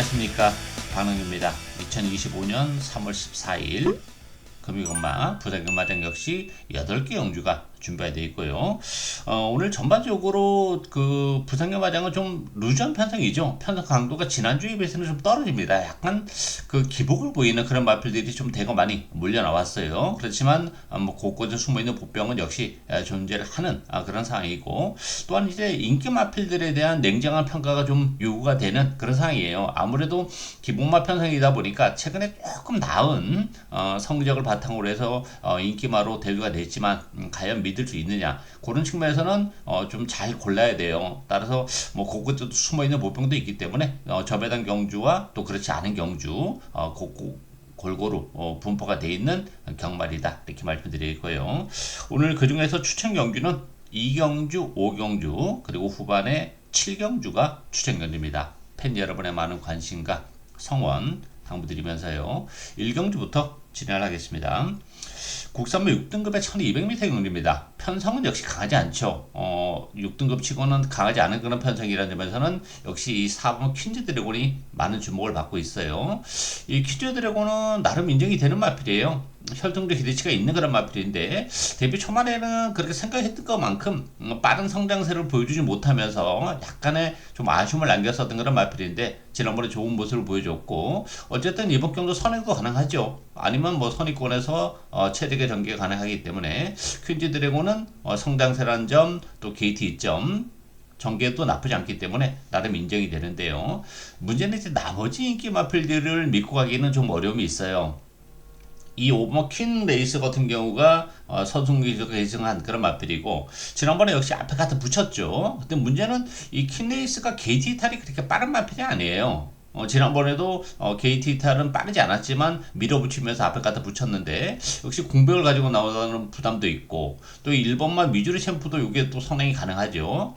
안녕하십니까 방흥입니다. 2025년 3월 14일 금융엄마 부산금마장 역시 8개 영주가 준비가 되어 있고요. 어, 오늘 전반적으로 그 부산경마장은 좀 루즈한 편성이죠. 편성 강도가 지난주에 비해서는 좀 떨어집니다. 약간 그 기복을 보이는 그런 마필들이 좀 대거 많이 몰려 나왔어요. 그렇지만 어, 뭐 곳곳에 숨어 있는 보병은 역시 에, 존재를 하는 아, 그런 상황이고 또한 이제 인기 마필들에 대한 냉정한 평가가 좀 요구가 되는 그런 상황이에요. 아무래도 기복마 편성이다 보니까 최근에 조금 나은 어, 성적을 바탕으로 해서 어, 인기마로 대두가 됐지만 음, 과연 믿을 수 있느냐 그런 측면에서는 어, 좀 잘 골라야 돼요. 따라서 뭐 곳곳에 숨어 있는 보병도 있기 때문에 어, 저배당 경주와 또 그렇지 않은 경주 어, 곳곳 골고루 어, 분포가 돼 있는 경말이다 이렇게 말씀드릴 거예요. 오늘 그 중에서 추천 경주는 2경주, 5경주 그리고 후반에 7경주가 추천 경주입니다. 팬 여러분의 많은 관심과 성원 당부드리면서요. 1경주부터 진행을 하겠습니다. 국산물 6등급의 1200m 경주입니다. 편성은 역시 강하지 않죠. 어, 6등급 치고는 강하지 않은 그런 편성이라는 점에서는 역시 이 4번 퀸즈 드래곤이 많은 주목을 받고 있어요. 이 퀸즈 드래곤은 나름 인정이 되는 마필이에요. 혈통도 기대치가 있는 그런 마필인데 데뷔 초반에는 그렇게 생각했던 것만큼 음, 빠른 성장세를 보여주지 못하면서 약간의 좀 아쉬움을 남겼었던 그런 마필인데 지난번에 좋은 모습을 보여줬고 어쨌든 이번 경도 선행도 가능하죠. 아니면 뭐 선의권에서 어, 체 력의 전개가 가능하기 때문에 퀸즈 드래곤은 어, 성장세라는 점 또 게이트 이점 전개도 나쁘지 않기 때문에 나름 인정이 되는데요. 문제는 이제 나머지 인기 마필들을 믿고 가기는 좀 어려움이 있어요. 이 오버 퀸 레이스 같은 경우가 어, 선승기가 계승한 그런 마필이고 지난번에 역시 앞에 갖다 붙였죠. 근데 문제는 이 퀸 레이스가 게이트 이탈이 그렇게 빠른 마필이 아니에요. 어, 지난번에도 어, 게이트 이탈은 빠르지 않았지만 밀어붙이면서 앞에 갖다 붙였는데 역시 공백을 가지고 나오는 부담도 있고 또 1번만 미주리 챔프도 이게 또 선행이 가능하죠.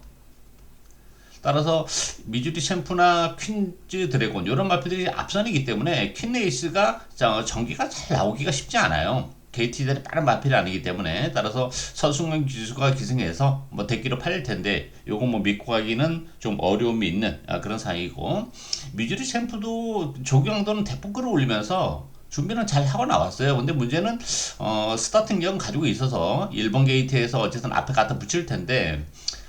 따라서 미주리 챔프나 퀸즈 드래곤 이런 마필들이 앞선이기 때문에 퀸 레이스가 전기가 잘 나오기가 쉽지 않아요. 게이트들이 빠른 마필이 아니기 때문에 따라서 선승관 기수가 기승해서 뭐 대기로 팔릴 텐데 요거 뭐 믿고 가기는 좀 어려움이 있는 아, 그런 상황이고 미주리 챔프도 조경도는 대폭 끌어올리면서 준비는 잘 하고 나왔어요. 근데 문제는 어, 스타팅 경 가지고 있어서 1번 게이트에서 어쨌든 앞에 갖다 붙일 텐데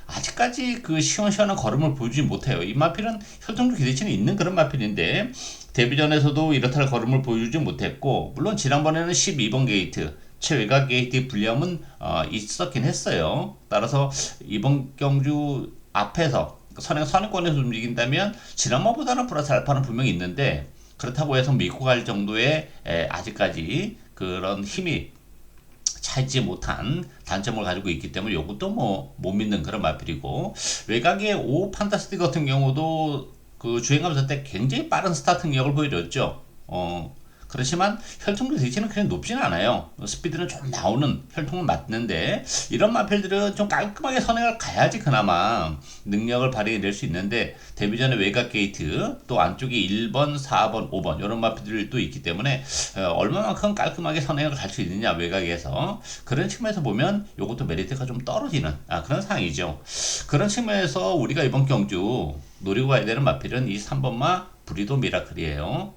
아직까지 그 시원시원한 걸음을 보여주지 못해요. 이 마필은 혈통적 기대치는 있는 그런 마필인데 데뷔전에서도 이렇다 걸음을 보여주지 못했고 물론 지난번에는 12번 게이트 최외곽 게이트 불리함은 어, 있었긴 했어요. 따라서 이번 경주 앞에서 선행 선행권에서 움직인다면 지난번보다는 플러스 알파는 분명히 있는데 그렇다고 해서 믿고 갈 정도의 에, 아직까지 그런 힘이 차지 못한 단점을 가지고 있기 때문에 이것도 뭐 못 믿는 그런 마필이고 외곽의 오 판타스틱 같은 경우도 그 주행하면서 때 굉장히 빠른 스타트 능력을 보여줬죠. 어, 그렇지만 혈통도 대체는 그냥 높지는 않아요. 스피드는 좀 나오는 혈통은 맞는데 이런 마필들은 좀 깔끔하게 선행을 가야지 그나마 능력을 발휘해낼 수 있는데 데뷔 전에 외곽 게이트 또 안쪽에 1번, 4번, 5번 이런 마필들도 있기 때문에 어, 얼마만큼 깔끔하게 선행을 갈 수 있느냐 외곽에서 그런 측면에서 보면 이것도 메리트가 좀 떨어지는 아, 그런 상황이죠. 그런 측면에서 우리가 이번 경주 노리고 가야 되는 마필은 이 3번마 브리도 미라클이에요.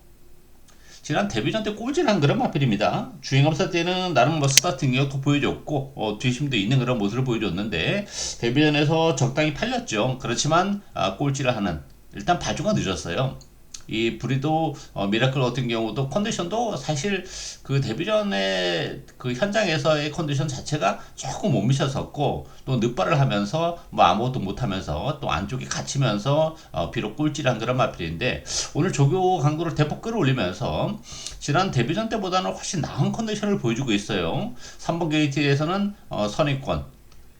지난 데뷔전 때 꼴찌한 그런 마필입니다. 주행검사 때는 나름 뭐 스타트 능력도 보여줬고 어, 뒤심도 있는 그런 모습을 보여줬는데 데뷔전에서 적당히 팔렸죠. 그렇지만 아, 꼴찌를 하는 일단 발주가 늦었어요. 이 브리도 어, 미라클 같은 경우도 컨디션도 사실 그 데뷔 전에 그 현장에서의 컨디션 자체가 조금 못 미쳤었고 또 늑발을 하면서 뭐 아무것도 못 하면서 또 안쪽에 갇히면서 어, 비록 꿀질한 그런 마필인데 오늘 조교 강도를 대폭 끌어올리면서 지난 데뷔전 때보다는 훨씬 나은 컨디션을 보여주고 있어요. 3번 게이트에서는 어, 선입권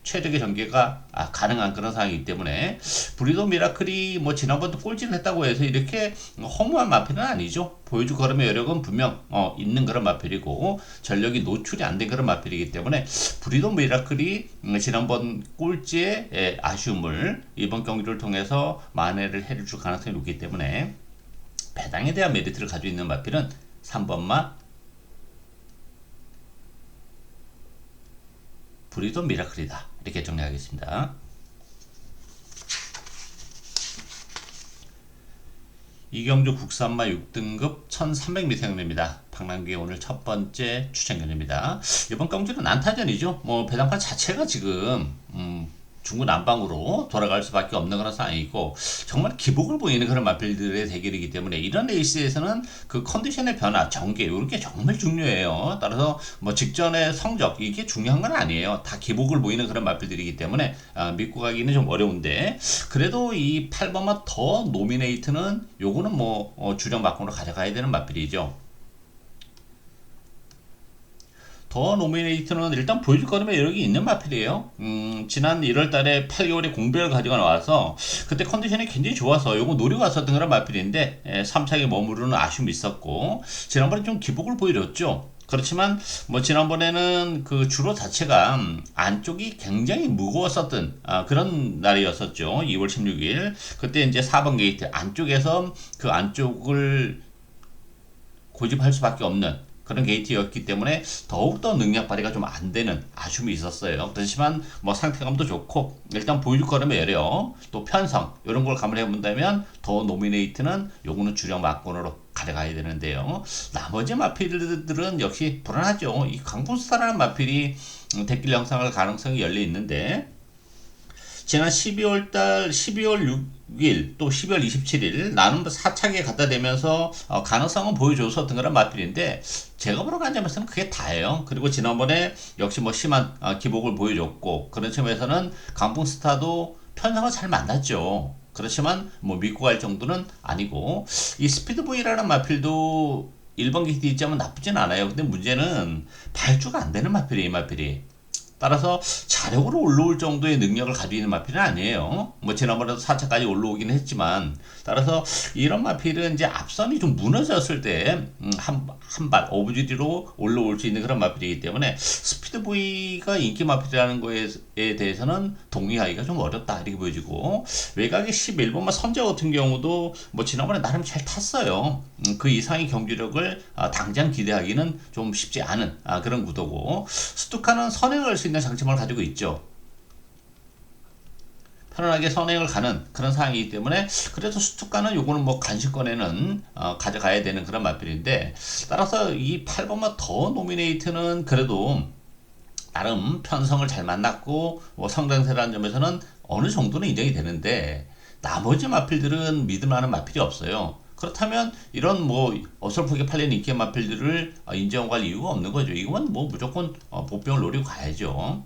최적의 전개가 아, 가능한 그런 상황이기 때문에 브리도 미라클이 뭐 지난번도 꼴찌를 했다고 해서 이렇게 허무한 마필은 아니죠. 보여줄 걸음의 여력은 분명 어, 있는 그런 마필이고 전력이 노출이 안 된 그런 마필이기 때문에 브리도 미라클이 음, 지난번 꼴찌의 예, 아쉬움을 이번 경기를 통해서 만회를 해줄 가능성이 높기 때문에 배당에 대한 메리트를 가지고 있는 마필은 3번마 브리도 미라클이다. 이렇게 정리하겠습니다. 이경주 국산마 6등급 1300m입니다. 방랑기의 오늘 첫 번째 추천견입니다. 이번 경주는 난타전이죠. 뭐 배당판 자체가 지금 음, 중구난방으로 돌아갈 수밖에 없는 그런 상황이고 정말 기복을 보이는 그런 마필들의 대결이기 때문에 이런 레이스에서는 그 컨디션의 변화, 전개 이런 게 정말 중요해요. 따라서 뭐 직전의 성적 이게 중요한 건 아니에요. 다 기복을 보이는 그런 마필들이기 때문에 아, 믿고 가기는 좀 어려운데 그래도 이 8번만 더 노미네이트는 요거는 뭐 어, 주력 막공으로 가져가야 되는 마필이죠. 더 노미네이트는 일단 보여줄 거라면 여력이 있는 마필이에요. 음, 지난 1월 달에 8개월의 공백을 가지고 나와서 그때 컨디션이 굉장히 좋아서 요거 노리고 왔었던 그런 마필인데 에, 3차에 머무르는 아쉬움이 있었고 지난번에 좀 기복을 보여줬죠. 그렇지만 뭐 지난번에는 그 주로 자체가 안쪽이 굉장히 무거웠었던 아, 그런 날이었었죠. 2월 16일 그때 이제 4번 게이트 안쪽에서 그 안쪽을 고집할 수밖에 없는 그런 게이트였기 때문에 더욱더 능력 발휘가 좀 안 되는 아쉬움이 있었어요. 그렇지만 뭐 상태감도 좋고 일단 거라면 열려 또 편성 이런 걸 감안해 본다면 더 노미네이트는 요거는 주력 막권으로 가져가야 되는데요. 나머지 마필들은 역시 불안하죠. 이 강풍스타라는 마필이 대길 영상을 가능성이 열려 있는데 지난 12월 달 12월 6 일 또 12월 27일 나는 4차기에 갖다 대면서 어, 가능성은 보여줬었던 그런 마필인데 제가 보러 간 점에서는 그게 다예요. 그리고 지난번에 역시 뭐 심한 어, 기복을 보여줬고 그런 점에서는 강풍스타도 편성을 잘 만났죠. 그렇지만 뭐 믿고 갈 정도는 아니고 이 스피드보이라는 마필도 1번 기트 있자면 나쁘진 않아요. 근데 문제는 발주가 안 되는 마필이에요, 이 마필이. 따라서 자력으로 올라올 정도의 능력을 가지고 있는 마필은 아니에요. 뭐 지난번에도 4차까지 올라오긴 했지만 따라서 이런 마필은 이제 앞선이 좀 무너졌을 때 한한발 음, 오브지디로 올라올 수 있는 그런 마필이기 때문에 스피드보이가 인기 마필이라는 거에 대해서는 동의하기가 좀 어렵다 이렇게 보여지고 외곽의 11번만 선제 같은 경우도 뭐 지난번에 나름 잘 탔어요. 음, 그 이상의 경기력을 아, 당장 기대하기는 좀 쉽지 않은 아, 그런 구도고 스투카는 선행을 할수 있는 장점을 가지고 있죠. 편안하게 선행을 가는 그런 상황이기 때문에 그래서 수특가는 요거는 뭐 간식권에는 어, 가져가야 되는 그런 맛필인데 따라서 이 8번만 더 노미네이트는 그래도 나름 편성을 잘 만났고 뭐 성장세라는 점에서는 어느 정도는 인정이 되는데 나머지 마필들은 믿을 만한 마필이 없어요. 그렇다면 이런 뭐 어설프게 팔리는 인기 마필들을 인정하고 갈 이유가 없는 거죠. 이건 뭐 무조건 어, 보병을 노리고 가야죠.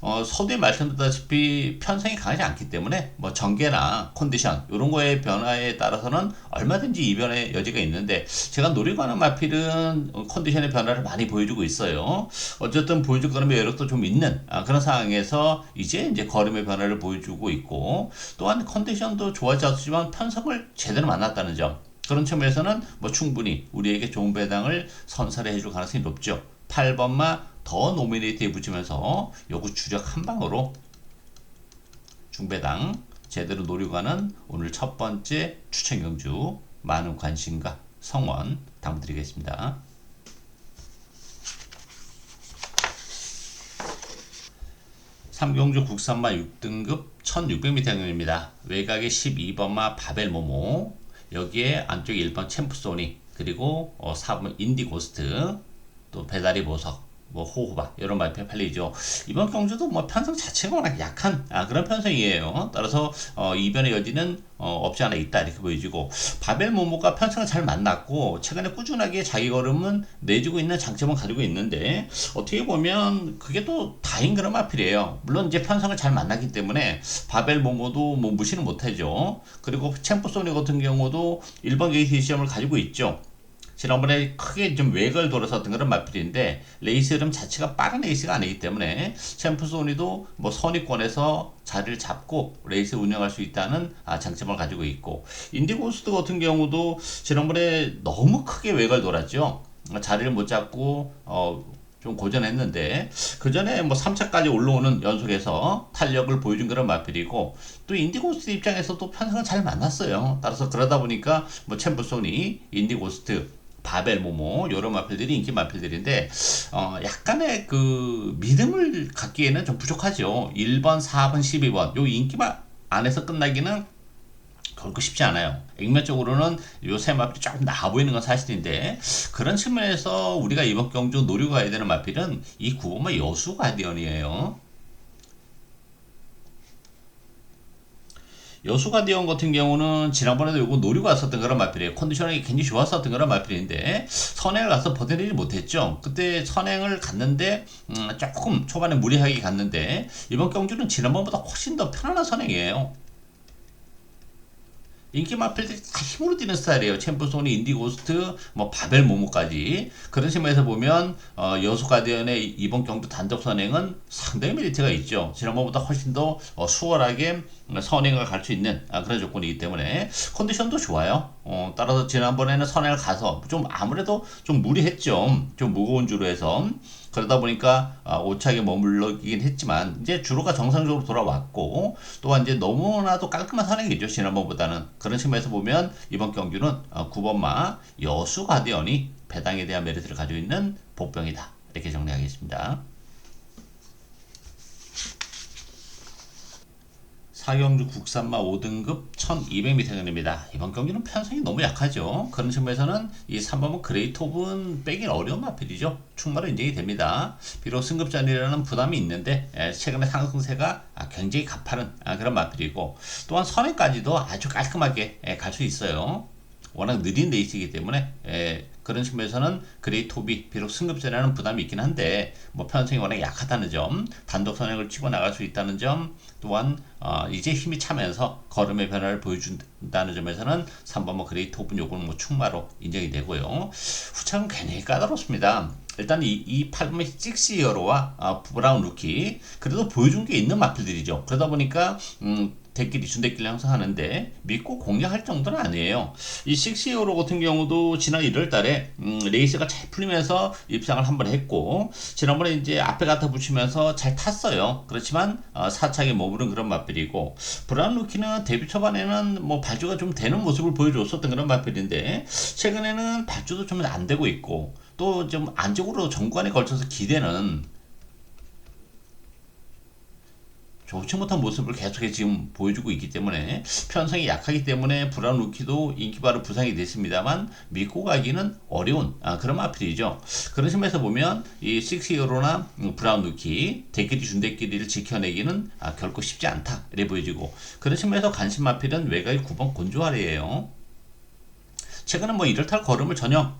어, 서두에 말씀드렸다시피 편성이 강하지 않기 때문에 뭐 전개나 컨디션 이런 거의 변화에 따라서는 얼마든지 이변의 여지가 있는데 제가 노리고 하는 마필은 컨디션의 변화를 많이 보여주고 있어요. 어쨌든 보여줄 거는 여력도 좀 있는 아, 그런 상황에서 이제 이제 걸음의 변화를 보여주고 있고 또한 컨디션도 좋아졌지만 편성을 제대로 만났다는 점 그런 측면에서는 뭐 충분히 우리에게 좋은 배당을 선사를 해줄 가능성이 높죠. 8번마 더 노미네이트에 붙이면서 요거 주력 한 방으로 중배당 제대로 노리고 가는 오늘 첫 번째 추천 경주 많은 관심과 성원 당부드리겠습니다. 삼경주 국산마 6등급 1600m입니다. 외곽에 12번마 바벨모모 여기에 안쪽에 1번 챔프소니 그리고 4번 어, 인디고스트 또 배달이 보석 뭐 호호바 이런 말표 팔리죠. 이번 경주도 뭐 편성 자체가 워낙 약한 아, 그런 편성이에요. 따라서 어, 이변의 여지는 어, 없지 않아 있다 이렇게 보여지고 바벨 모모가 편성을 잘 만났고 최근에 꾸준하게 자기 걸음은 내주고 있는 장점을 가지고 있는데 어떻게 보면 그게 또 다인 그런 마필이에요. 물론 이제 편성을 잘 만났기 때문에 바벨 모모도 뭐 무시는 못하죠. 그리고 챔프소니 같은 경우도 1번 게이트 시험을 가지고 있죠. 지난번에 크게 좀 외곽을 돌아섰던 그런 마필인데 레이스 흐름 자체가 빠른 레이스가 아니기 때문에 챔프소니도 뭐 선위권에서 자리를 잡고 레이스 운영할 수 있다는 아, 장점을 가지고 있고 인디고스트 같은 경우도 지난번에 너무 크게 외곽을 돌았죠. 자리를 못 잡고 어, 좀 고전했는데 그 전에 뭐 3차까지 올라오는 연속에서 탄력을 보여준 그런 마필이고 또 인디고스트 입장에서도 편성을 잘 만났어요. 따라서 그러다 보니까 뭐 챔프소니, 인디고스트 바벨 모모 요런 마필들이 인기 마필들인데 어 약간의 그 믿음을 갖기에는 좀 부족하죠. 1번, 4번, 12번 요 인기만 안에서 끝나기는 결코 쉽지 않아요. 액면적으로는 요새 마필이 조금 나아 보이는 건 사실인데 그런 측면에서 우리가 이번 경주 노리고 가야 되는 마필은 이 9번마 여수 가디언이에요. 여수 가디언 같은 경우는 지난번에도 요거 노리고 왔었던 그런 마필이에요. 컨디션이 굉장히 좋았었던 그런 마필인데 선행을 가서 버텨내지 못했죠. 그때 선행을 갔는데 음, 조금 초반에 무리하게 갔는데 이번 경주는 지난번보다 훨씬 더 편안한 선행이에요. 인기 마필들이 다 힘으로 뛰는 스타일이에요. 챔프소니, 인디고스트, 뭐 바벨 모모까지 그런 측면에서 보면 어, 여수 가디언의 이번 경주 단독 선행은 상당히 메리트가 있죠. 지난번보다 훨씬 더 어, 수월하게 선행을 갈 수 있는 아, 그런 조건이기 때문에 컨디션도 좋아요. 어, 따라서 지난번에는 선행을 가서 좀 아무래도 좀 무리했죠. 좀 무거운 주로 해서 그러다 보니까 아, 오차게 머물러긴 했지만 이제 주로가 정상적으로 돌아왔고 또한 이제 너무나도 깔끔한 선행이죠 지난번보다는 그런 측면에서 보면 이번 경기는 9번마 여수 가디언이 배당에 대한 메리트를 가지고 있는 복병이다 이렇게 정리하겠습니다. 사경주 국산마 5등급 1200m입니다. 이번 경기는 편성이 너무 약하죠. 그런 측면에서는 이 3번은 그레이트 오븐 빼긴 어려운 마필이죠. 충분히 인정이 됩니다. 비록 승급전이라는 부담이 있는데 최근에 상승세가 굉장히 가파른 그런 마필이고 또한 선행까지도 아주 깔끔하게 갈 수 있어요. 워낙 느린 레이스이기 때문에 에, 그런 측면에서는 그레이톱이 비록 승급전이라는 부담이 있긴 한데 뭐 편성이 워낙 약하다는 점 단독 선행을 치고 나갈 수 있다는 점 또한 어, 이제 힘이 차면서 걸음의 변화를 보여준다는 점에서는 3번 뭐 그레이톱은 요거는 뭐 충마로 인정이 되고요. 후창은 굉장히 까다롭습니다. 일단 이, 이 8번의 6이어로와 아, 브라운 루키 그래도 보여준 게 있는 마필들이죠. 그러다 보니까 음, 대끼리 준대끼리 항상 하는데 믿고 공략할 정도는 아니에요. 이 6히어로 같은 경우도 지난 1월 달에 음, 레이스가 잘 풀리면서 입상을 한 번 했고 지난번에 이제 앞에 갖다 붙이면서 잘 탔어요. 그렇지만 어, 사착에 머무른 그런 맛필이고 브라운 루키는 데뷔 초반에는 뭐 발주가 좀 되는 모습을 보여줬었던 그런 맛필인데 최근에는 발주도 좀 안 되고 있고 또 좀 안쪽으로 정관에 걸쳐서 기대는 좋지 못한 모습을 계속해 지금 보여주고 있기 때문에 편성이 약하기 때문에 브라운 루키도 인기바로 부상이 됐습니다만 믿고 가기는 어려운 아, 그런 마필이죠. 그런 측면에서 보면 이 식스히어로나 브라운 루키 대끼리 준대끼리를 지켜내기는 아, 결코 쉽지 않다 이래 보여지고 그런 측면에서 관심 마필은 외곽의 9번 곤조아리에요. 최근에 뭐 이럴탈 걸음을 전혀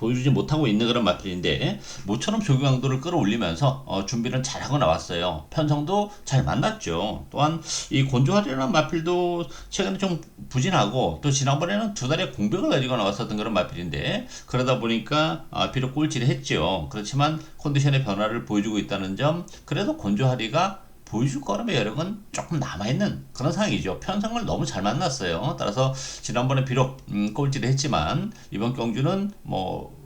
보여주지 못하고 있는 그런 마필인데 모처럼 조교 강도를 끌어올리면서 어, 준비를 잘하고 나왔어요. 편성도 잘 만났죠. 또한 이 곤조하리라는 마필도 최근에 좀 부진하고 또 지난번에는 두 달에 공백을 가지고 나왔었던 그런 마필인데 그러다 보니까 아, 비록 꼴찌를 했죠. 그렇지만 컨디션의 변화를 보여주고 있다는 점 그래도 곤조하리가 보여줄 거라면 여력은 조금 남아있는 그런 상황이죠. 편성을 너무 잘 만났어요. 따라서 지난번에 비록 음, 꼴찌를 했지만 이번 경주는 뭐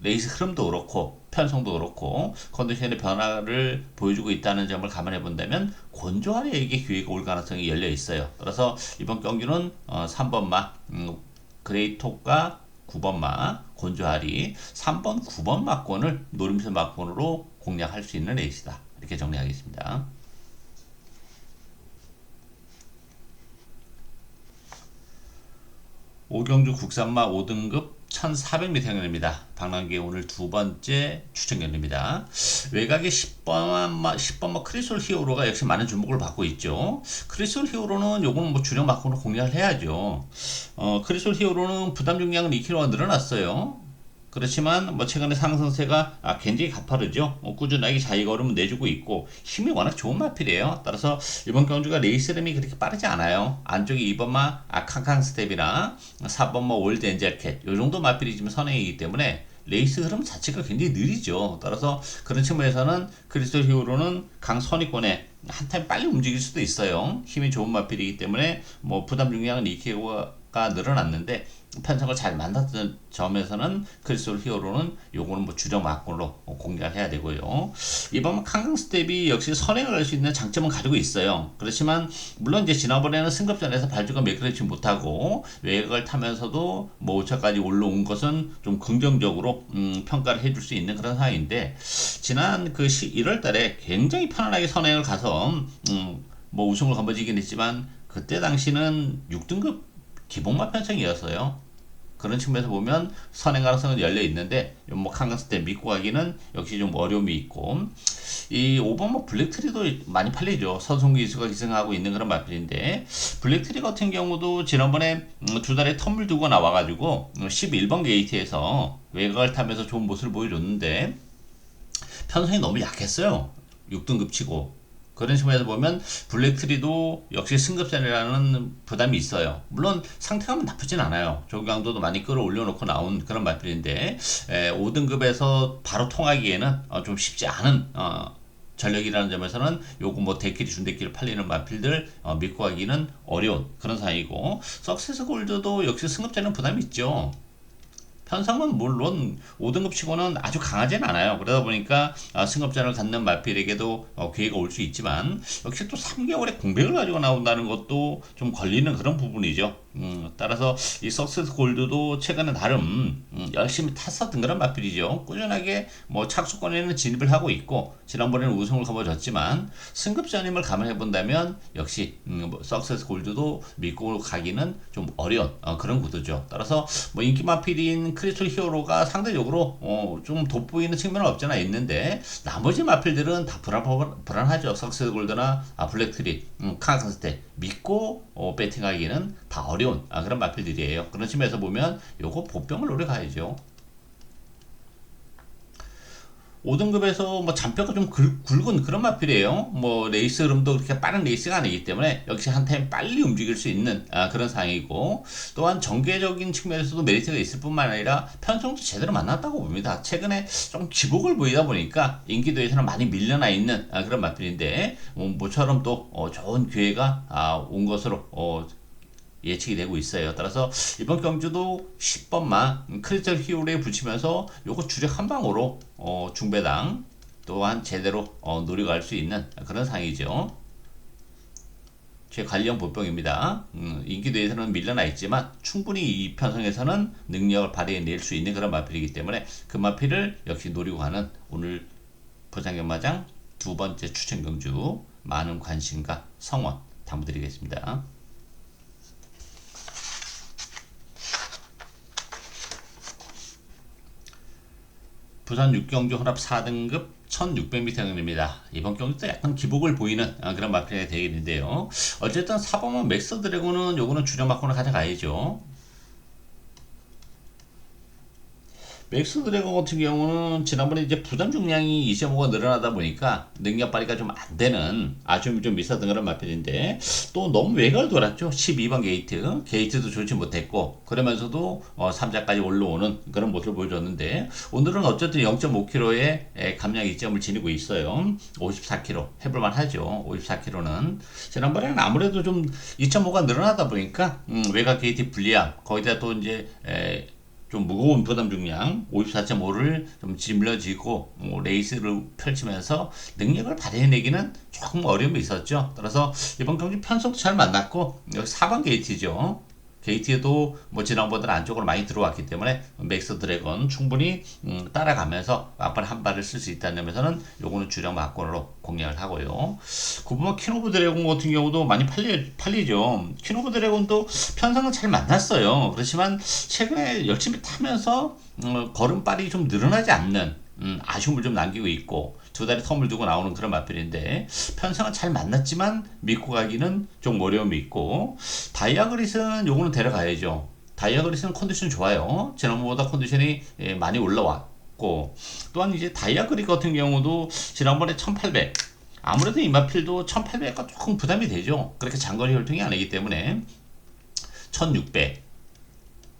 레이스 흐름도 그렇고 편성도 그렇고 컨디션의 변화를 보여주고 있다는 점을 감안해 본다면 곤조아리에게 기회가 올 가능성이 열려 있어요. 따라서 이번 경기는 어, 3번마 음, 그레이톡과 9번마 곤조아리 3번 9번 막권을 노림수 막권으로 공략할 수 있는 레이스다. 이렇게 정리하겠습니다. 오경주 국산마 5등급 1400m입니다. 방랑계 오늘 두 번째 추천견입니다. 외곽의 10번마 10번마 크리솔 히어로가 역시 많은 주목을 받고 있죠. 크리솔 히어로는 요거는 뭐 주력 마크로 공략을 해야죠. 어, 크리솔 히어로는 부담 중량은 2kg가 늘어났어요. 그렇지만 뭐 최근에 상승세가 아, 굉장히 가파르죠. 뭐 꾸준하게 자기 걸음을 내주고 있고 힘이 워낙 좋은 마필이에요. 따라서 이번 경주가 레이스 름이 그렇게 빠르지 않아요. 안쪽에 2번마 아 캉캉 스텝이나 4번마 올드 엔젤캣 요 정도 마필이 지 선행이기 때문에 레이스 흐름 자체가 굉장히 느리죠. 따라서 그런 측면에서는 크리스토 히어로는 강선위권에 한 타임 빨리 움직일 수도 있어요. 힘이 좋은 마필이기 때문에 뭐 부담 중량은 2kg가 늘어났는데 편성을 잘 만났던 점에서는 크리스톨 히어로는 요거는 뭐 주력 막골로 공략 해야 되고요. 이번 강강 스텝이 역시 선행을 할 수 있는 장점은 가지고 있어요. 그렇지만 물론 이제 지난번에는 승급전에서 발주가 매끄럽지 못하고 외곽을 타면서도 뭐 5차까지 올라온 것은 좀 긍정적으로 음, 평가를 해줄 수 있는 그런 상황인데 지난 그 1월 달에 굉장히 편안하게 선행을 가서 음, 뭐 우승을 거머쥐긴 했지만 그때 당시는 6등급 기본마 편성이었어요. 그런 측면에서 보면 선행 가능성은 열려 있는데 연목한 것을 때 믿고 가기는 역시 좀 어려움이 있고 이 5번 뭐 블랙트리도 많이 팔리죠. 선송기 지수가 기승하고 있는 그런 마필인데 블랙트리 같은 경우도 지난번에 음, 두 달에 텀을 두고 나와가지고 음, 11번 게이트에서 외곽을 타면서 좋은 모습을 보여줬는데 편성이 너무 약했어요. 6등급 치고 그런 식으로 해서 보면 블랙트리도 역시 승급전이라는 부담이 있어요. 물론 상태가 나쁘진 않아요. 조기 강도도 많이 끌어올려 놓고 나온 그런 마필인데 5등급에서 바로 통하기에는 어, 좀 쉽지 않은 어, 전력이라는 점에서는 요거 뭐 대길이 준대길이 팔리는 마필들 어, 믿고 하기는 어려운 그런 사이고 석세스 골드도 역시 승급자는 부담이 있죠. 현상은 물론 5등급 치고는 아주 강하진 않아요. 그러다 보니까 아, 승급자를 갖는 마필에게도 어, 기회가 올 수 있지만 역시 또 3개월의 공백을 가지고 나온다는 것도 좀 걸리는 그런 부분이죠. 음, 따라서 이 석세스 골드도 최근에 나름 음, 열심히 탔었던 그런 마필이죠. 꾸준하게 뭐 착수권에는 진입을 하고 있고 지난번에는 우승을 거머졌지만 승급 전임을 감안해 본다면 역시 음, 뭐 석세스 골드도 믿고 가기는 좀 어려운 어, 그런 구도죠. 따라서 뭐 인기 마필인 크리스톨 히어로가 상대적으로 어, 좀 돋보이는 측면은 없잖아 있는데 나머지 마필들은 다 불안, 불안하죠. 석세스 골드나 아, 블랙트리, 음, 카스테 믿고 어, 배팅하기는 다 어려. 어려운 아, 그런 마필들이에요. 그런 측면에서 보면 요거 보병을 노려가야죠. 5등급에서 뭐 잔뼈가 좀 굵, 굵은 그런 마필이에요. 뭐 레이스 흐름도 그렇게 빠른 레이스가 아니기 때문에 역시 한템 빨리 움직일 수 있는 아, 그런 상황이고 또한 전개적인 측면에서도 메리트가 있을 뿐만 아니라 편성도 제대로 만났다고 봅니다. 최근에 좀 기복을 보이다 보니까 인기도에서는 많이 밀려나 있는 아, 그런 마필인데 뭐, 모처럼 또 어, 좋은 기회가 아, 온 것으로 어, 예측이 되고 있어요. 따라서 이번 경주도 10번만 크리스탈 히울에 붙이면서 요거 주력 한 방으로 어, 중배당 또한 제대로 어, 노력할 수 있는 그런 상이죠. 제 관련 보병입니다. 음, 인기도에서는 밀려나 있지만 충분히 이 편성에서는 능력을 발휘해낼 수 있는 그런 마필이기 때문에 그 마필을 역시 노리고 가는 오늘 보상경마장 두 번째 추천 경주 많은 관심과 성원 당부드리겠습니다. 부산 6경주 혼합 4등급 1600m 형입니다. 이번 경기도 약간 기복을 보이는 아, 그런 마필이 되겠는데요. 어쨌든 4번은 맥스 드래곤은 요거는 주력 마크로 가져가야죠. 맥스 드래곤 같은 경우는 지난번에 이제 부담 중량이 2.5가 늘어나다 보니까 능력 발휘가 좀 안 되는 아주 좀 있었던 거란 마필인데 또 너무 외곽을 돌았죠. 12번 게이트. 게이트도 좋지 못했고 그러면서도 어, 3자까지 올라오는 그런 모습을 보여줬는데 오늘은 어쨌든 0.5kg의 감량 이점을 지니고 있어요. 54kg 해볼만 하죠. 54kg는 지난번에는 아무래도 좀 2.5가 늘어나다 보니까 음, 외곽 게이트 불리함 거기다 또 이제 에, 좀 무거운 부담 중량 54.5를 좀 짊어지고 뭐 레이스를 펼치면서 능력을 발휘해내기는 조금 어려움이 있었죠. 따라서 이번 경기 편속 잘 만났고 여기 4번 게이트죠. 게이트에도 뭐 지난번보다 안쪽으로 많이 들어왔기 때문에 맥스 드래곤 충분히 음, 따라가면서 막판 한 발을 쓸 수 있다는 점에서는 요거는 주력 막권으로 공략을 하고요. 그 부분은 키노브 드래곤 같은 경우도 많이 팔리, 팔리죠. 키노브 드래곤도 편성은 잘 만났어요. 그렇지만 최근에 열심히 타면서 음, 걸음발이 좀 늘어나지 않는 음, 아쉬움을 좀 남기고 있고 두 다리 텀을 두고 나오는 그런 마필인데 편성은 잘 만났지만 믿고 가기는 좀 어려움이 있고 다이아그리스는 요거는 데려가야죠. 다이아그릿은 컨디션 좋아요. 지난번보다 컨디션이 예, 많이 올라왔고 또한 이제 다이아그리 같은 경우도 지난번에 1800 아무래도 이 마필도 1800과 조금 부담이 되죠. 그렇게 장거리 혈통이 아니기 때문에 1600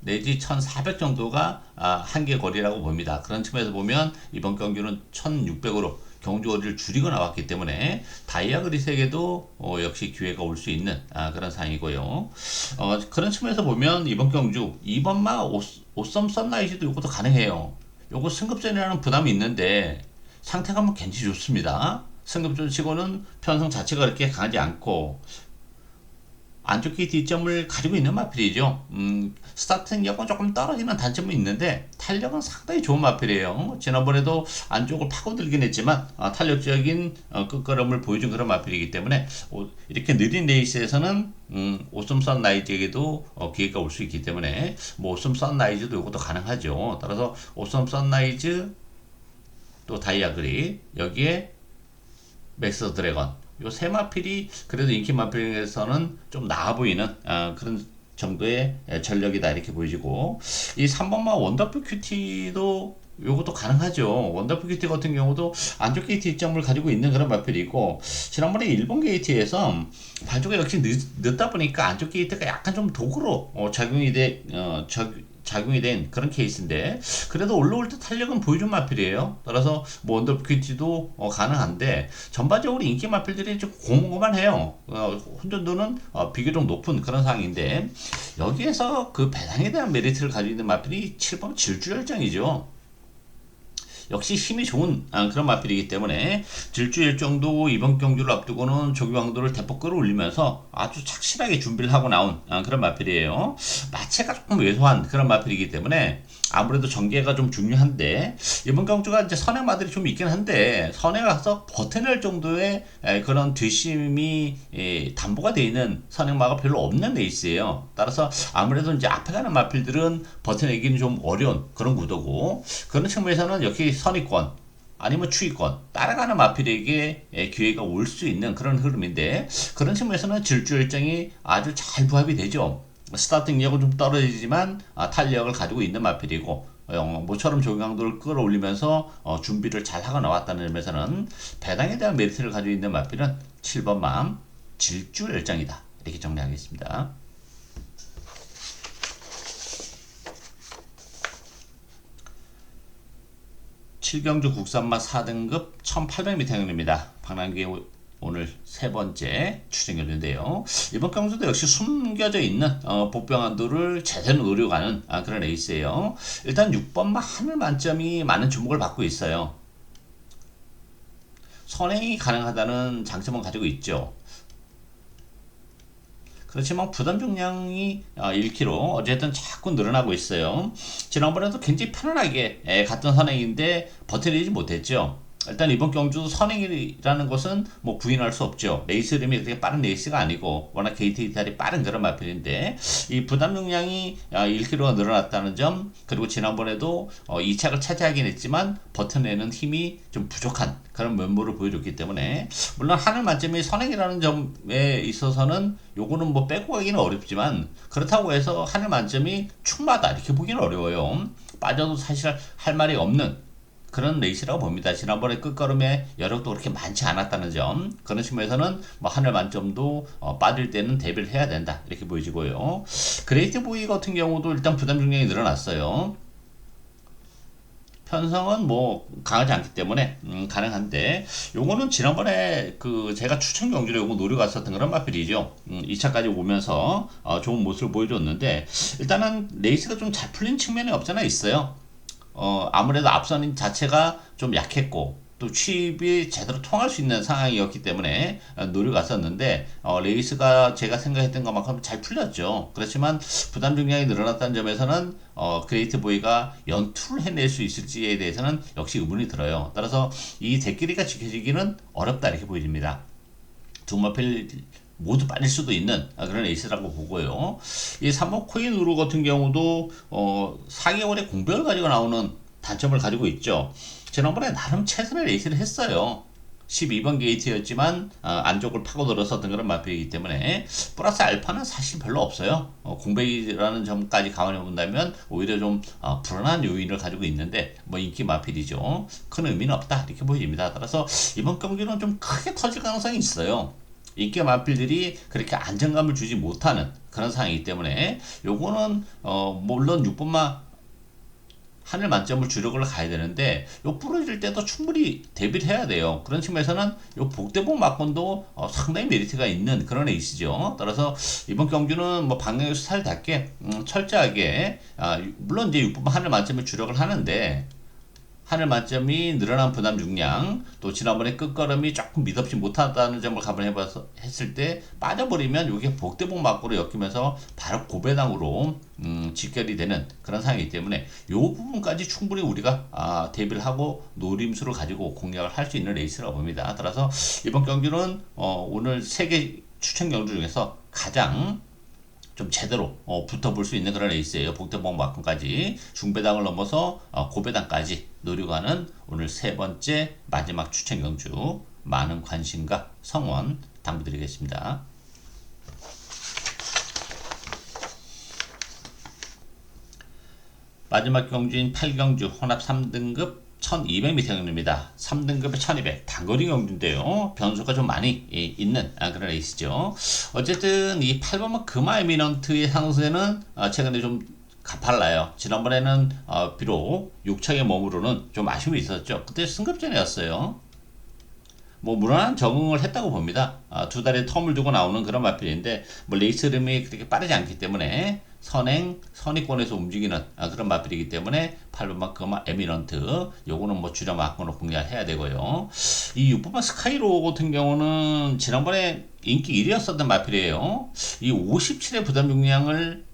내지 1,400 정도가 아, 한계 거리라고 봅니다. 그런 측면에서 보면 이번 경주는 1,600으로 경주 거리를 줄이고 나왔기 때문에 다이아 그리 세계도 어, 역시 기회가 올 수 있는 아, 그런 상황이고요. 어, 그런 측면에서 보면 이번 경주 2번마 오썸 썬라이즈도 이것도 가능해요. 요거 승급전이라는 부담이 있는데 상태가 뭐 괜히 좋습니다. 승급전 치고는 편성 자체가 그렇게 강하지 않고 안쪽 키 뒷점을 가지고 있는 마필이죠. 음, 스타트력은 조금 떨어지는 단점은 있는데 탄력은 상당히 좋은 마필이에요. 지난번에도 안쪽을 파고들긴 했지만 아, 탄력적인 어, 끝걸음을 보여준 그런 마필이기 때문에 오, 이렇게 느린 레이스에서는 음, 오썸 선라이즈에게도 어, 기회가 올 수 있기 때문에 뭐 오썸 선라이즈도 이것도 가능하죠. 따라서 오썸 선라이즈 또 다이아그리 여기에 맥스 드래건 요 세 마필이 그래도 인기 마필에서는 좀 나아 보이는 아, 그런 정도의 전력이다 이렇게 보여지고 이 3번마 원더풀 큐티도 요것도 가능하죠. 원더풀 큐티 같은 경우도 안쪽 게이트 입점을 가지고 있는 그런 마필이고 지난번에 일본 게이트에서 발조가 역시 늦, 늦다 보니까 안쪽 게이트가 약간 좀 도구로 어, 작용이 돼 어, 적, 작용이 된 그런 케이스인데 그래도 올라올 때 탄력은 보여준 마필이에요. 따라서 뭐 언더큐티도 어, 가능한데 전반적으로 인기 마필들이 좀 고만고만해요. 어, 혼전도는 어, 비교적 높은 그런 상황인데 여기에서 그 배당에 대한 메리트를 가지고 있는 마필이 7번 질주열정이죠. 역시 힘이 좋은 아, 그런 마필이기 때문에 질주일 정도 이번 경주를 앞두고는 조기왕도를 대폭 끌어올리면서 아주 착실하게 준비를 하고 나온 아, 그런 마필이에요. 마체가 조금 왜소한 그런 마필이기 때문에 아무래도 전개가 좀 중요한데 이번 경주가 이제 선행 마들이 좀 있긴 한데 선행 가서 버텨낼 정도의 그런 뒷심이 담보가 되어 있는 선행마가 별로 없는 레이스예요. 따라서 아무래도 이제 앞에 가는 마필들은 버텨내기는 좀 어려운 그런 구도고 그런 측면에서는 역시 선의권 아니면 추위권 따라가는 마필에게 기회가 올 수 있는 그런 흐름인데 그런 측면에서는 질주 일정이 아주 잘 부합이 되죠. 스타팅 력은 좀 떨어지지만 아, 탄력을 가지고 있는 마필이고 어, 모처럼 조경강도를 끌어올리면서 어, 준비를 잘 하고 나왔다는 점에서는 배당에 대한 메리트를 가지고 있는 마필은 7번 마음 질주 열정이다 이렇게 정리하겠습니다. 7경주 국산마 4등급 1800m 경입니다. 방랑기의 오늘 세 번째 추정결인데요. 이번 경주도 역시 숨겨져 있는 어, 복병한도를 제대로 노려가는 아, 그런 레이스예요. 일단 6번마 하늘 만점이 많은 주목을 받고 있어요. 선행이 가능하다는 장점은 가지고 있죠. 그렇지만 부담 중량이 1kg 어, 어쨌든 자꾸 늘어나고 있어요. 지난번에도 굉장히 편안하게 갔던 선행인데 버텨내지 못했죠. 일단 이번 경주도 선행이라는 것은 뭐 부인할 수 없죠. 레이스 림이 그렇게 빠른 레이스가 아니고 워낙 게이트 이탈이 빠른 그런 마필인데 이 부담 용량이 1kg가 아, 늘어났다는 점 그리고 지난번에도 2착을 어, 차지하긴 했지만 버텨내는 힘이 좀 부족한 그런 면모를 보여줬기 때문에 물론 하늘 만점이 선행이라는 점에 있어서는 요거는 뭐 빼고 가기는 어렵지만 그렇다고 해서 하늘 만점이 충마다 이렇게 보기는 어려워요. 빠져도 사실 할 말이 없는 그런 레이스라고 봅니다. 지난번에 끝걸음에 여력도 그렇게 많지 않았다는 점 그런 측면에서는 뭐 하늘 만점도 어, 빠질 때는 대비를 해야 된다 이렇게 보여지고요. 그레이트 보이 같은 경우도 일단 부담 중량이 늘어났어요. 편성은 뭐 강하지 않기 때문에 음, 가능한데 요거는 지난번에 그 제가 추천 경주를 요거 노려갔었던 그런 마필이죠. 음, 2차까지 오면서 어, 좋은 모습을 보여줬는데 일단은 레이스가 좀 잘 풀린 측면이 없잖아 있어요. 어, 아무래도 앞선 자체가 좀 약했고 또 취입이 제대로 통할 수 있는 상황이었기 때문에 노려갔었는데 어, 레이스가 제가 생각했던 것만큼 잘 풀렸죠. 그렇지만 부담 중량이 늘어났다는 점에서는 어, 그레이트 보이가 연투를 해낼 수 있을지에 대해서는 역시 의문이 들어요. 따라서 이 대끼리가 지켜지기는 어렵다 이렇게 보입니다. 두마필 모두 빠질 수도 있는 그런 에이스라고 보고요. 이 3호 코인 우루 같은 경우도 어 4개월의 공백을 가지고 나오는 단점을 가지고 있죠. 지난번에 나름 최선의 레이스를 했어요. 12번 게이트였지만 어, 안쪽을 파고들었었던 그런 마필이기 때문에 플러스 알파는 사실 별로 없어요. 어, 공백이라는 점까지 감안해 본다면 오히려 좀 어, 불안한 요인을 가지고 있는데 뭐 인기 마필이죠. 큰 의미는 없다 이렇게 보입니다. 따라서 이번 경기는 좀 크게 터질 가능성이 있어요. 인기 마필들이 그렇게 안정감을 주지 못하는 그런 상황이기 때문에 요거는 어 물론 6번만 하늘 만점을 주력을 가야 되는데 요 부러질 때도 충분히 대비를 해야 돼요. 그런 측면에서는 요 복대복 막건도 어, 상당히 메리트가 있는 그런 에이스죠. 따라서 이번 경주는 뭐 방향의 스타일답게 음, 철저하게 아, 물론 이제 6번 하늘 만점을 주력을 하는데 하늘 만점이 늘어난 부담 중량 또 지난번에 끝걸음이 조금 믿없이 못하다는 점을 감안해 봐서 했을 때 빠져버리면 이게 복대복 막고로 엮이면서 바로 고배당으로 음, 직결이 되는 그런 상황이기 때문에 이 부분까지 충분히 우리가 아, 대비를 하고 노림수를 가지고 공략을 할 수 있는 레이스라고 봅니다. 따라서 이번 경기는 어, 오늘 세개 추천 경주 중에서 가장 좀 제대로 어, 붙어볼 수 있는 그런 레이스예요. 복대봉 막판까지 중배당을 넘어서 어, 고배당까지 하는 오늘 세 번째 마지막 추천 경주 많은 관심과 성원 당부드리겠습니다. 마지막 경주인 8경주 혼합 3등급 1200m 경주입니다. 3등급에 1200 단거리 경주인데요. 변수가 좀 많이 예, 있는 아, 그런 레이스죠. 어쨌든 이 8번만 금화 에미넌트의 상승세는 어, 최근에 좀 가팔라요. 지난번에는 어, 비록 6차에 머무르는 좀 아쉬움이 있었죠. 그때 승급전이었어요. 뭐 무난한 적응을 했다고 봅니다. 아, 두 달의 텀을 두고 나오는 그런 마필인데 뭐 레이스 흐름이 그렇게 빠르지 않기 때문에 선행 선의권에서 움직이는 아, 그런 마필이기 때문에 8번만 그마 에미런트 요거는 뭐 주력 막권으로 공략해야 되고요. 이 6번만 스카이로 같은 경우는 지난번에 인기 1위였었던 마필이에요. 이 57의 부담 중량을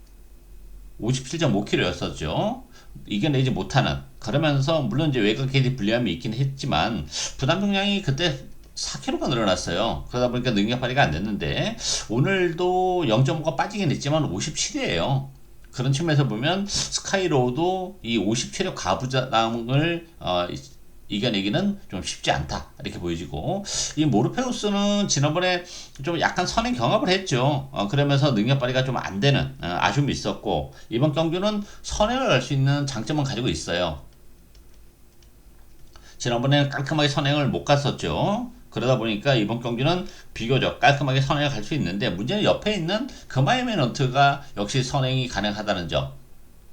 57.5kg였었죠. 이겨내지 못하는 그러면서 물론 이제 외곽 개디 불리함이 있긴 했지만 부담 중량이 그때 4kg가 늘어났어요. 그러다 보니까 능력 발휘가 안 됐는데 오늘도 0.5가 빠지긴 했지만 57이에요. 그런 측면에서 보면 스카이로우도 이 57의 과부담을 어, 이겨내기는 좀 쉽지 않다 이렇게 보여지고 이 모르페우스는 지난번에 좀 약간 선행 경합을 했죠 어, 그러면서 능력 발휘가 좀 안 되는 어, 아쉬움이 있었고 이번 경주는 선행을 할 수 있는 장점은 가지고 있어요 지난번에는 깔끔하게 선행을 못 갔었죠 그러다 보니까 이번 경기는 비교적 깔끔하게 선행을 갈 수 있는데 문제는 옆에 있는 그마이 메넌트가 역시 선행이 가능하다는 점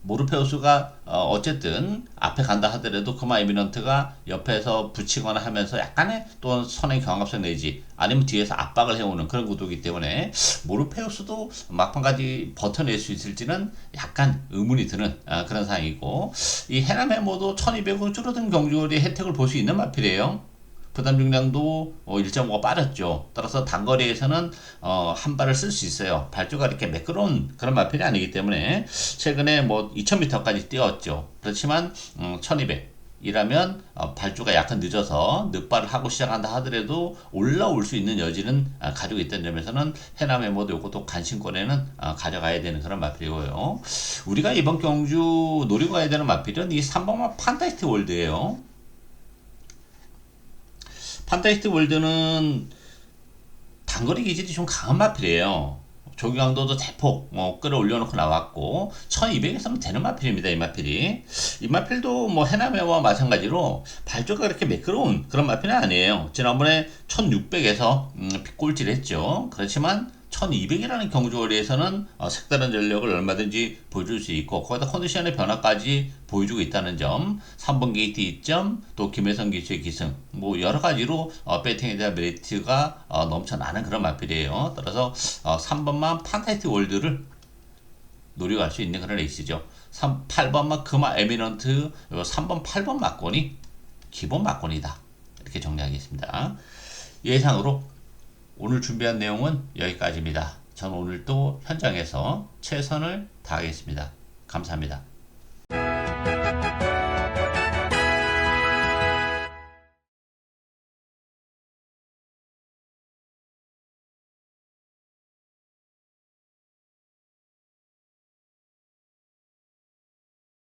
모르페우스가 어, 어쨌든 앞에 간다 하더라도 그마 에미넌트가 옆에서 붙이거나 하면서 약간의 또 선행 경합성 내지 아니면 뒤에서 압박을 해오는 그런 구도이기 때문에 모르페우스도 막판까지 버텨낼 수 있을지는 약간 의문이 드는 아, 그런 상황이고 이 해남 해모도 1200은 줄어든 경주의 혜택을 볼 수 있는 마필이에요. 부담 중량도 어, 1.5가 빠졌죠. 따라서 단거리에서는 어, 한 발을 쓸 수 있어요. 발주가 이렇게 매끄러운 그런 마필이 아니기 때문에 최근에 뭐 2000m까지 뛰었죠. 그렇지만 음, 1200 이라면 어, 발주가 약간 늦어서 늑발을 하고 시작한다 하더라도 올라올 수 있는 여지는 아, 가지고 있다는 점에서는 해남의 모두 이것도 간신권에는 아, 가져가야 되는 그런 마필이고요. 우리가 이번 경주 노리고 가야 되는 마필은 이 3번마 판타스트 월드예요. 판타스틱 월드는 단거리 기질이 좀 강한 마필이에요. 조경강도도 대폭 뭐 끌어올려 놓고 나왔고 1200에서는 되는 마필입니다 이 마필이. 이 마필도 뭐 해남해와 마찬가지로 발조가 그렇게 매끄러운 그런 마필은 아니에요. 지난번에 1600에서 음, 꼴찌를 했죠. 그렇지만 1200이라는 경주거리에서는 어, 색다른 전력을 얼마든지 보여줄 수 있고 거기다 컨디션의 변화까지 보여주고 있다는 점 3번 게이트 2점 또 김혜성 기수의 기승 뭐 여러 가지로 어, 배팅에 대한 메리트가 어, 넘쳐나는 그런 마필이에요. 따라서 어, 3번만 판타이트 월드를 노려갈 수 있는 그런 레이스죠. 3, 8번만 금화 에미넌트 3번 8번 막권이 기본 막권이다. 이렇게 정리하겠습니다. 예상으로 오늘 준비한 내용은 여기까지입니다. 저는 오늘 또 현장에서 최선을 다하겠습니다. 감사합니다.